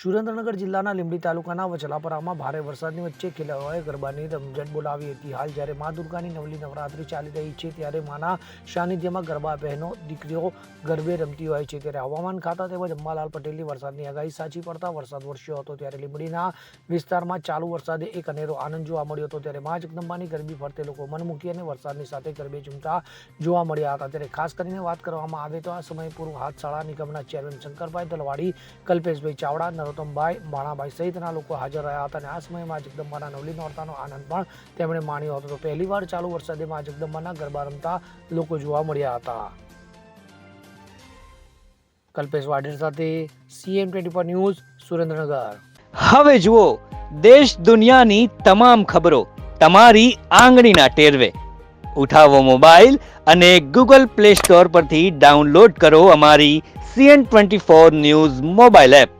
સુરેન્દ્રનગર જિલ્લાના લીંબડી તાલુકાના વચલાપરામાં ભારે વરસાદની વચ્ચે ખેલાડીઓએ ગરબાની રમઝટ બોલાવી હતી. હાલ જ્યારે મા દુર્ગાની નવલી નવરાત્રી ચાલી રહી છે, ત્યારે માના સાનિધ્યમાં ગરબા બહેનો, દીકરીઓ ગરબે રમતી હોય છે. ત્યારે હવામાન ખાતા તેમજ અંબાલાલ પટેલની વરસાદની આગાહી સાચી પડતા વરસાદ વરસ્યો હતો. ત્યારે લીંબડીના વિસ્તારમાં ચાલુ વરસાદે એક અનેરો આનંદ જોવા મળ્યો હતો. ત્યારે મા જગદંબાની ગરબી ફરતે લોકો મન મૂકી અને વરસાદની સાથે ગરબે ઝૂમતા જોવા મળ્યા હતા. ત્યારે ખાસ કરીને વાત કરવામાં આવે તો આ સમયે પૂર્વ હાથ શાળા નિગમના ચેરમેન શંકરભાઈ દલવાડી, કલ્પેશભાઈ ચાવડા નરોત્તમભાઈ માણાભાઈ સહિતના લોકો હાજર રહ્યા હતા અને આ સમયમાં જગદંબાના નવલી નોરતાનો આનંદ પણ તેમણે માણ્યો હતો. તો પહેલીવાર ચાલુ વરસાદે જગદંબાના ગરબા રમતા લોકો જોવા મળ્યા હતા. કલ્પેશ વાડેર સાથે CM twenty four news, Surendranagar. હવે જુઓ, દેશ દુનિયાની તમામ ખબરો તમારી આંગળીના ટેરવે. ઉઠાવો મોબાઈલ અને ગૂગલ પ્લે સ્ટોર પરથી ડાઉનલોડ કરો અમારી CN twenty four news mobile app.